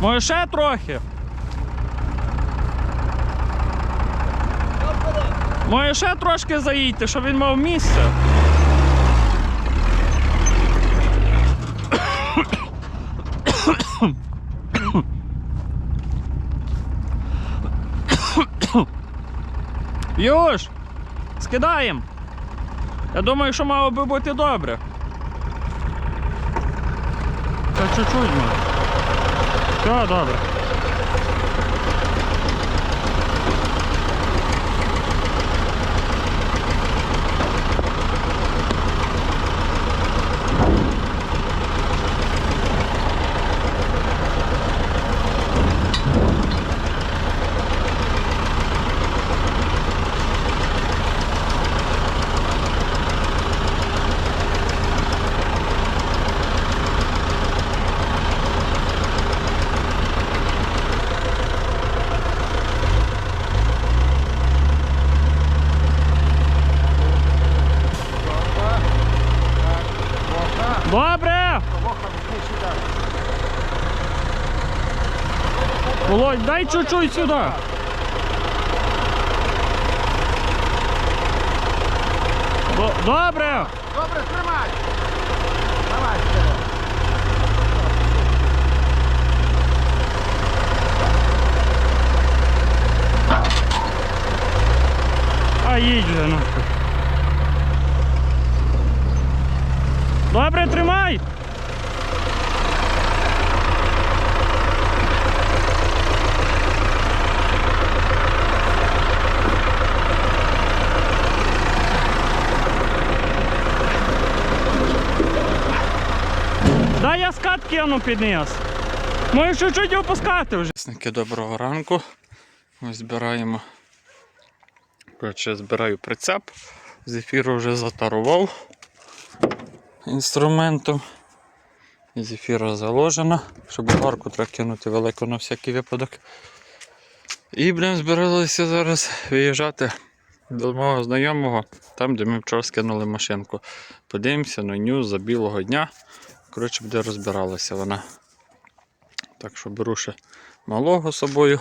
Може ще трохи? Може ще трошки заїдьте, щоб він мав місце. Юж, скидаємо. Я думаю, що мало би бути добре. Та чуть-чуть може. Все, добре. Добре! Володь, дай чуть-чуть сюди. Добре! Добре, тримай! Давай, А їдь вже нахуй. Добре, тримай! Скат кину підніс. Можеш чуть-чуть опускати вже. Доброго ранку. Ми збираємо. Коротше, збираю прицеп. З ефіру вже затарував інструментом. З ефіра заложено, щоб арку треба кинути велику на всякий випадок. І будемо збиралися зараз виїжджати до мого знайомого, там, де ми вчора скинули машинку. Подивимося на ню за білого дня. Коротше, буде розбиралася вона. Так що беру ще малого з собою.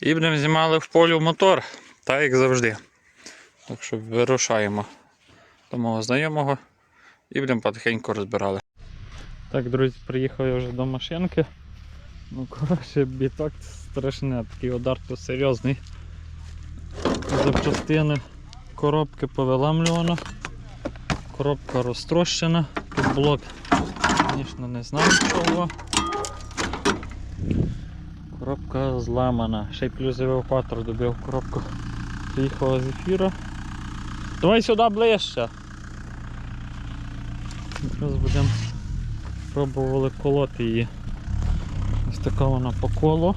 І будемо знімали в полі мотор, так як завжди. Так що вирушаємо до мого знайомого і будемо потихеньку розбирали. Так, друзі, приїхав я вже до машинки. Ну, коротше, біток страшне, такий удар то серйозний. Запчастини коробки повиламлювано. Коробка розтрощена. Тут блок, звісно, не знаю чого. Коробка зламана. Ще й плюс евакуатор добив коробку. Приїхала з ефіру. Давай сюди ближче. Зараз будемо пробували колоти її. Ось така вона по колу.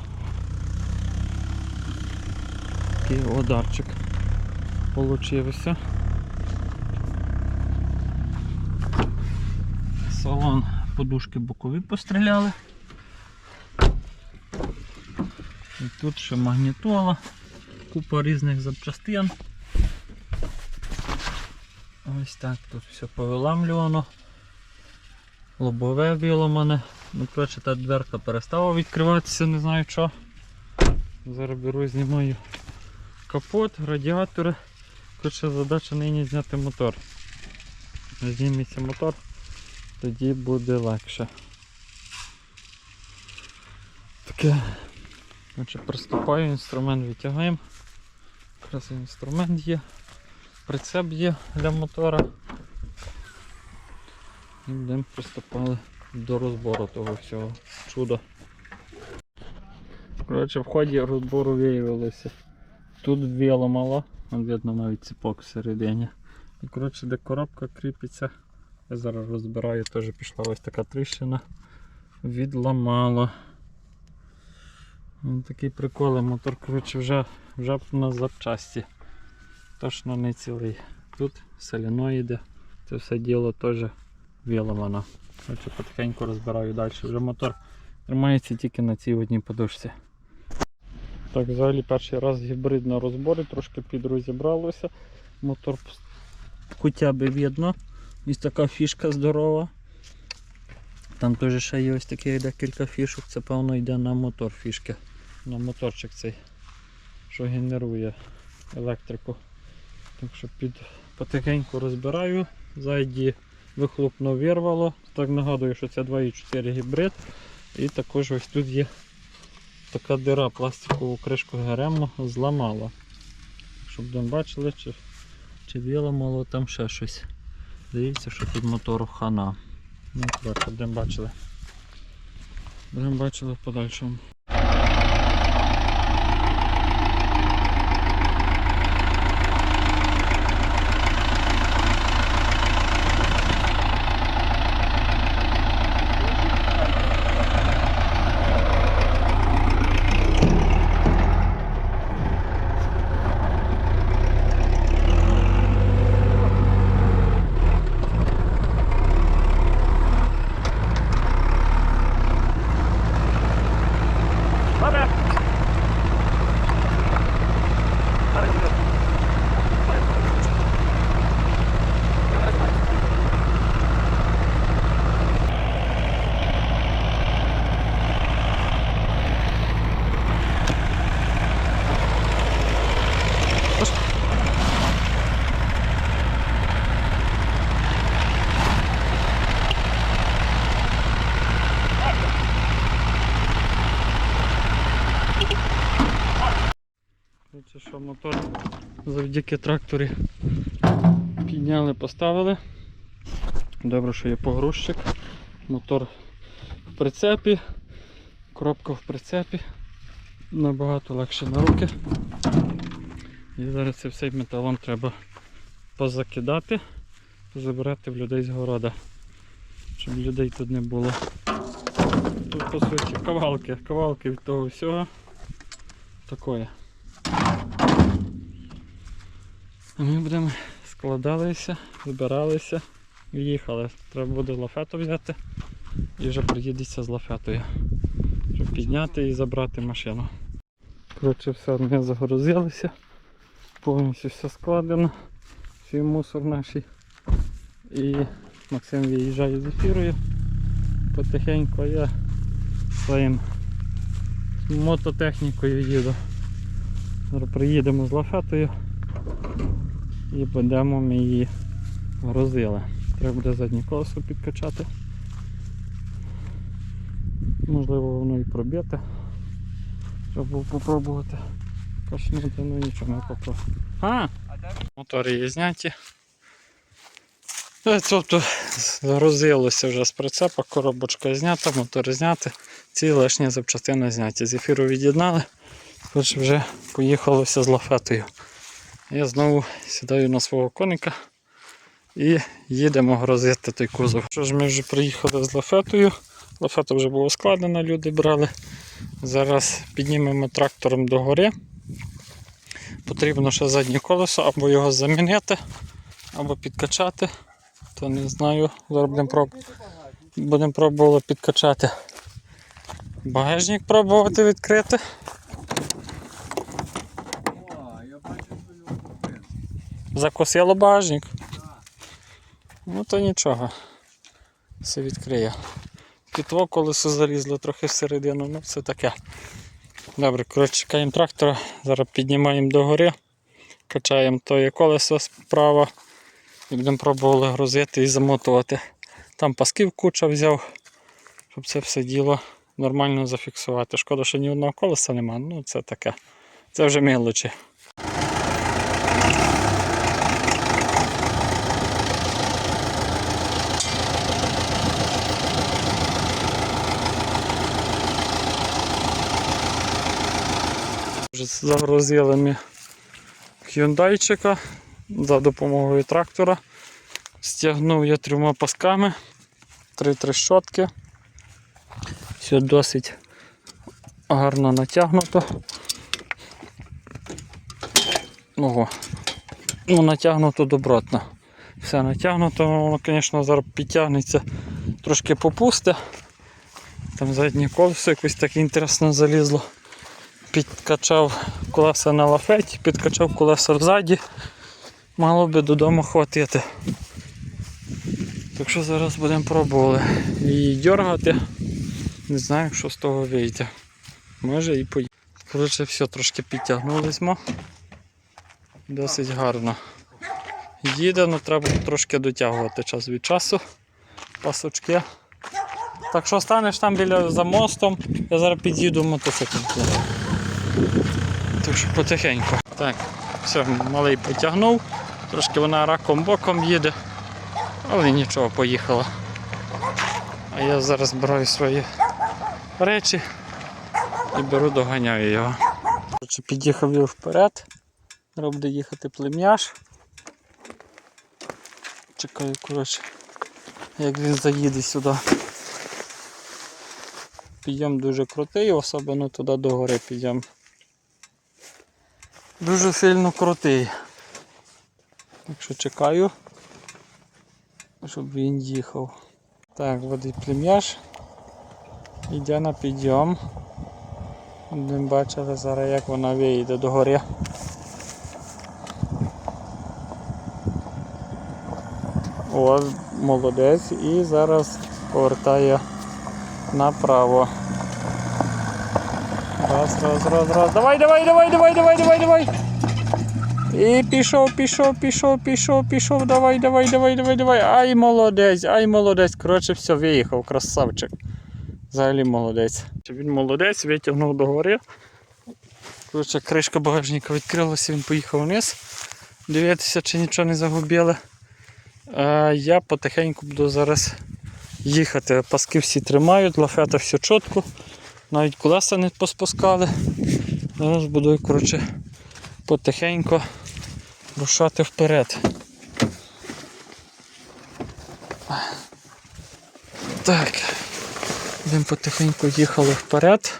Такий ударчик получився. Салон подушки бокові постріляли. І тут ще магнітола, купа різних запчастин. Ось так тут все повиламлювано. Лобове виломане. Ну, коротше, та дверка перестала відкриватися, не знаю що. Зараз беру, знімаю капот, радіатори. Коротше, задача нині зняти мотор. Зніметься мотор, тоді буде легше. Таке. Коротше, приступаю, інструмент витягаємо. Якраз інструмент є, прицеп є для мотора. І будемо приступали до розбору того всього чуда. Коротше, в ході розбору виявилося. Тут виламало, Вон видно навіть ціпок всередині. І коротше, де коробка кріпиться, я зараз розбираю, теж пішла ось така тріщина. Відламало. Ось такий прикол, мотор коротше, вже, вже на запчасті. Точно не цілий. Тут соленоїди, це все діло теж виламано. Коротше, потихеньку розбираю далі. Вже мотор тримається тільки на цій одній подушці. Так, взагалі перший раз гібрид на розборі, трошки підрозібралося. Мотор хоча б видно. Ось така фішка здорова. Там теж ще є ось такі декілька фішок, це певно йде на мотор фішки. На моторчик цей, що генерує електрику. Так що під потихеньку розбираю. Зайді вихлопно вирвало. Так нагадую, що це 2.4 гібрид. І також ось тут є така дира пластикову кришку ГРМ зламала. Щоб там бачили, чи, чи виламало там ще щось. Здається, що тут мотору хана. Ну, будемо бачили. Будемо бачили в подальшому. Коротше, що мотор завдяки тракторі підняли, поставили. Добре, що є погрузчик. Мотор в прицепі, коробка в прицепі. Набагато легше на руки. І зараз це все металом треба позакидати, забирати в людей з города, щоб людей тут не було. Тут по суті кавалки, кавалки від того всього. Такое. Ми будемо складалися, збиралися і їхали. Треба буде лафету взяти і вже приїдеться з лафетою. Щоб підняти і забрати машину. Коротше, все, ми загрузилися. Повністю все складено. Всі мусор наш. І Максим виїжджає з ефірою потихеньку, я своїм мототехнікою їду. Приїдемо з лафетою і будемо ми її грузили. Треба буде заднє колесо підкачати. Можливо воно і проб'єте. Треба було попробувати. Кашнути, ну нічого не попробую. А! Мотори є зняті. Е, Тобто загрузилося вже з прицепа, коробочка знята, мотор зняти, ці лишні запчастини зняті. З ефіру від'єднали, хоч вже поїхалося з лафетою. Я знову сідаю на свого коника і їдемо грузити той кузов. Що ж, ми вже приїхали з лафетою. Лафета вже була складена, люди брали. Зараз піднімемо трактором до гори. Потрібно ще заднє колесо або його замінити, або підкачати. То не знаю. Зараз проб... будемо пробувати підкачати. Багажник пробувати відкрити. Закосило багажник. Ну то нічого. Все відкриє. Пітво колесо залізло трохи всередину, ну все таке. Добре, коротше, чекаємо трактора, зараз піднімаємо догори, качаємо тоє колесо справа і будемо пробувати грузити і замотувати. Там пасків куча взяв, щоб це все діло нормально зафіксувати. Шкода, що ні одного колеса нема, ну це таке. Це вже мелочі. Вже загрузили ми хюндайчика за допомогою трактора. Стягнув я трьома пасками, три трещотки. Все досить гарно натягнуто. Ого. Ну, натягнуто добротно. Все натягнуто, воно, звісно, зараз підтягнеться, трошки попусте. Там заднє колесо якось таке інтересно залізло підкачав колеса на лафеті, підкачав колеса взаді. Мало би додому хватити. Так що зараз будемо пробувати її дергати. Не знаю, що з того вийде. Може і поїде. Коротше, все, трошки підтягнулись. Досить гарно. Їде, але треба трошки дотягувати час від часу. Пасочки. Так що станеш там біля за мостом, я зараз під'їду мотоцикл. Потихеньку. Так, все, малий потягнув. Трошки вона раком боком їде. Але нічого, поїхала. А я зараз збираю свої речі і беру, доганяю його. Під'їхав його вперед. Зараз буде їхати плем'яш. Чекаю, коротше, як він заїде сюди. Підйом дуже крутий, особливо туди до гори підйом. Дуже сильно крутий. Так що чекаю, щоб він їхав. Так, водить плем'яш. Йде на підйом. Ми бачили зараз, як вона вийде до гори. О, молодець. І зараз повертає направо. Раз, раз, раз, раз. Давай, давай, давай, давай, давай, давай, давай. І пішов, пішов, пішов, пішов, пішов. Давай, давай, давай, давай, давай. Ай, молодець, ай, молодець. Коротше, все, виїхав, красавчик. Взагалі молодець. Він молодець, витягнув до гори. Коротше, кришка багажника відкрилася, він поїхав вниз. Дивитися, чи нічого не загубили. А я потихеньку буду зараз їхати. Паски всі тримають, лафета все чітко. Навіть колеса не поспускали. Зараз буду коротше, потихеньку рушати вперед. Так. Він потихеньку їхали вперед.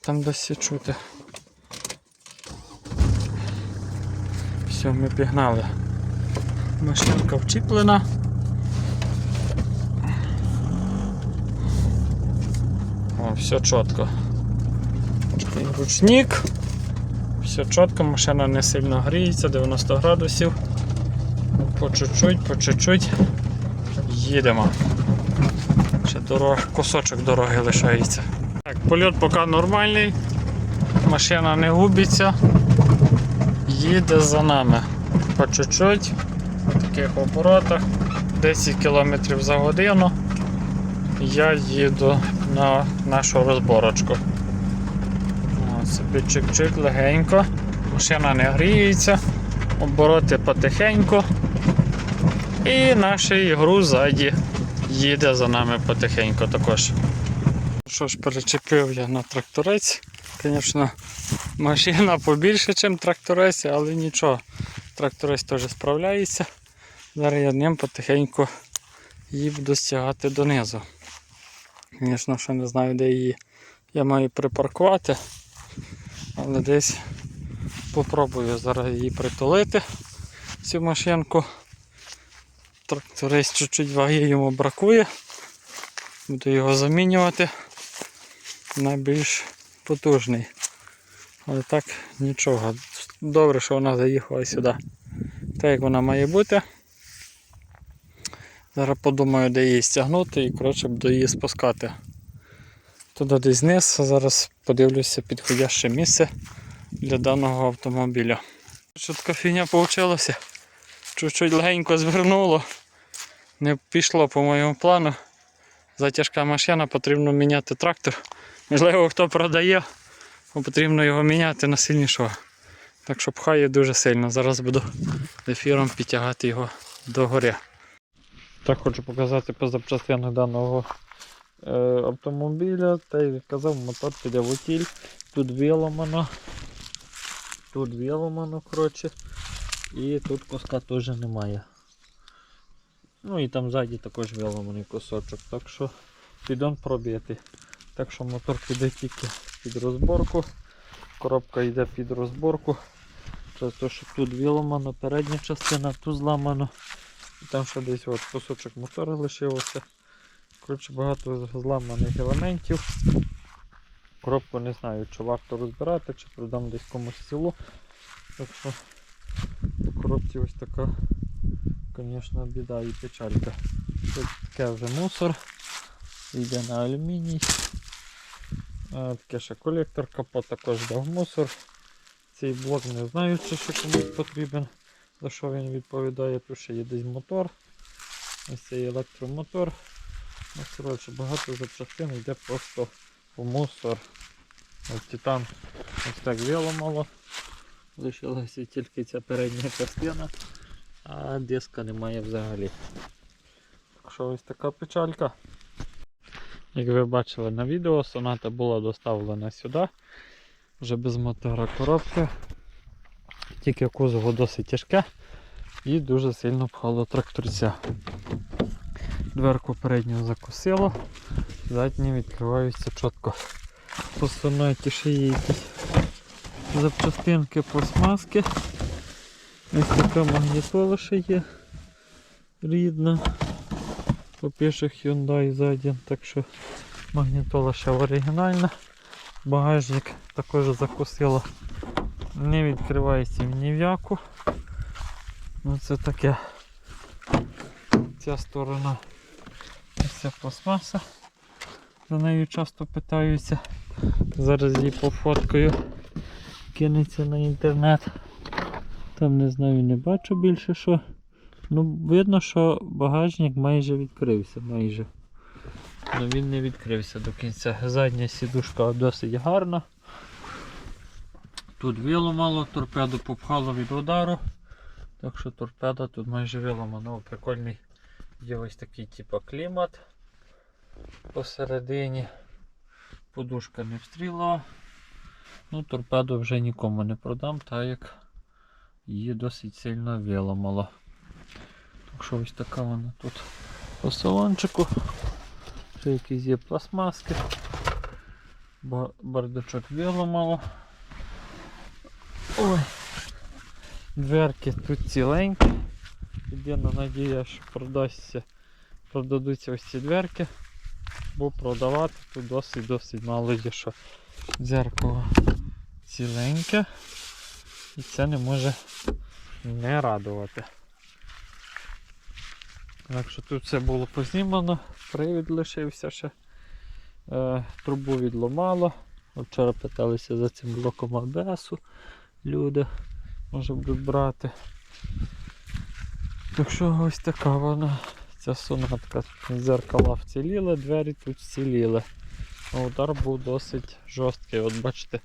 Там досі чути. Все, ми пігнали. Машинка вчіплена. Все чітко. Ручник. Все чітко, машина не сильно гріється, 90 градусів. По чуть-чуть, по чуть-чуть їдемо. Ще дорог, кусочок дороги лишається. Так, польот поки нормальний, машина не губиться, їде за нами. По чуть-чуть, в таких оборотах, 10 км за годину. Я їду на нашу розборочку. Собі чик-чик легенько. Машина не гріється, обороти потихеньку. І наш груз ззаді їде за нами потихеньку також. Що ж, перечепив я на тракторець. Звісно, машина побільше, ніж тракторець, але нічого. Тракторець теж справляється. Зараз я ним потихеньку її буду стягати донизу. Звісно, ще не знаю, де її я маю припаркувати, але десь попробую зараз її притулити, цю машинку. Тракторець чуть-чуть ваги йому бракує. Буду його замінювати на більш потужний. Але так нічого. Добре, що вона заїхала сюди. Так як вона має бути. Зараз подумаю, де її стягнути і коротше буду її спускати. Туди десь вниз, зараз подивлюся підходяще місце для даного автомобіля. Що така фігня вийшла? Чуть-чуть легенько звернуло. Не пішло по моєму плану. Затяжка машина, потрібно міняти трактор. Можливо, хто продає, потрібно його міняти на сильнішого. Так що пхає дуже сильно. Зараз буду ефіром підтягати його до гори. Так хочу показати по запчастинах даного е, автомобіля. Та як казав, мотор утіль. Тут виламано. Тут виламано, коротше. І тут куска теж немає. Ну і там ззаді також виламаний кусочок. Так що підон пробити. Так що мотор піде тільки під розборку. Коробка йде під розборку. Через те, що тут виламано, передня частина, тут зламано. Там ще десь от кусочок мотора лишився. Коротше, багато зламаних елементів. Коробку не знаю, чи варто розбирати, чи продам десь комусь село. Так що по коробці ось така звісно, біда і печалька. Тут таке вже мусор. Йде на алюміній. Таке ще колектор капот також дав мусор. Цей блок не знаю, чи ще комусь потрібен, за що він відповідає. Тут ще є десь мотор. Ось цей електромотор. Ну, коротше, багато запчастин йде просто в мусор. Ось титан ось так виламало. Лишилася тільки ця передня частина, а диска немає взагалі. Так що ось така печалька. Як ви бачили на відео, соната була доставлена сюди, вже без мотора коробки. Тільки кузово досить тяжке і дуже сильно пхало тракторця. Дверку передню закусило, задні відкриваються чітко. По сонаті ще є якісь запчастинки пластмаски. Ось така магнітола ще є рідна. Попіших Hyundai ззаді, так що магнітола ще оригінальна. Багажник також закусило. Не відкривається ні в яку. Ну це таке. Ця сторона ця пластмаса. За нею часто питаються. Зараз її пофоткаю. Кинеться на інтернет. Там не знаю, не бачу більше що. Ну, видно, що багажник майже відкрився, майже. Ну він не відкрився до кінця. Задня сідушка досить гарна. Тут виламало, торпеду попхало від удару. Так що торпеда тут майже виламана. О, Прикольний є ось такий типу клімат посередині. Подушка не встріла. Ну, торпеду вже нікому не продам, так як її досить сильно виламало. Так що ось така вона тут по салончику. Ще якісь є пластмаски. Ба- Бардачок виламало. Ой. Дверки тут ціленькі. Єдина надія, що продасться, продадуться ось ці дверки. Бо продавати тут досить-досить мало є що. Дзеркало ціленьке. І це не може не радувати. Так що тут все було познімано, привід лишився ще. Е, трубу відломало. Вчора питалися за цим блоком АБСу люди. Може будуть брати. Так що ось така вона. Ця сонатка. Дзеркала вціліли, двері тут вціліли. Удар був досить жорсткий. От бачите,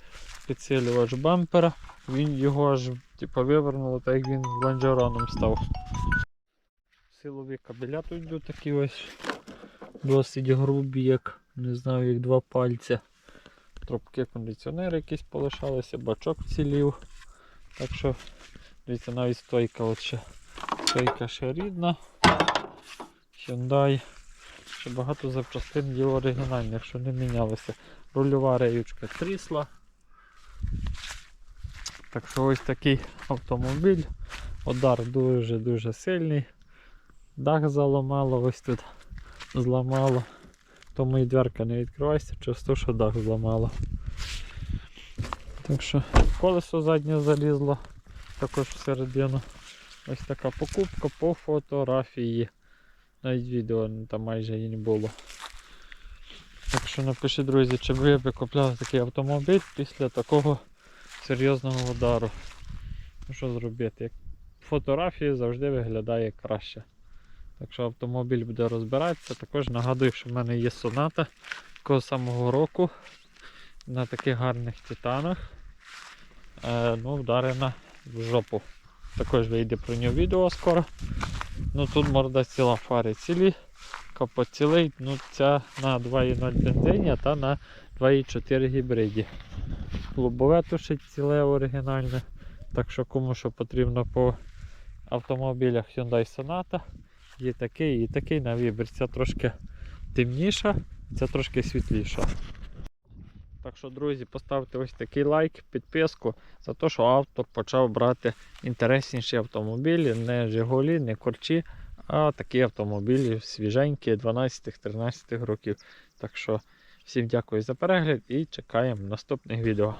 підсилювач бампера, він його аж типу, вивернуло, так як він лонжероном став. Силові кабеля тут такі ось досить грубі, як не знаю, як два пальця. Трубки кондиціонери якісь полишалися, бачок вцілів. Так що, дивіться, навіть стойка от ще. Стойка ще рідна. Hyundai. Ще багато запчастин є оригінальних, що не мінялося. Рульова реючка трісла. Так що ось такий автомобіль. Удар дуже-дуже сильний. Дах заламало, ось тут зламало. Тому і дверка не відкривається те, що дах зламало. Так що колесо заднє залізло також всередину. Ось така покупка по фотографії. Навіть відео там майже і не було. Так що напишіть, друзі, чи ви б купляли такий автомобіль після такого серйозного удару. Ну що зробити? Фотографії завжди виглядає краще. Так що автомобіль буде розбиратися. Також нагадую, що в мене є соната такого самого року на таких гарних титанах. Е, ну, вдарена в жопу. Також вийде про нього відео скоро. Ну тут морда ціла, фари цілі, капот цілий, ну ця на 2,0 бензині, а та на 2,4 гібриді. Лобове тушить ціле оригінальне. Так що кому що потрібно по автомобілях Hyundai Sonata. Є такий і такий на вибір. Ця трошки темніша, ця трошки світліша. Так що, друзі, поставте ось такий лайк, підписку за те, що автор почав брати інтересніші автомобілі, не Жигулі, не корчі, а такі автомобілі свіженькі 12-13 років. Так що всім дякую за перегляд і чекаємо наступних відео.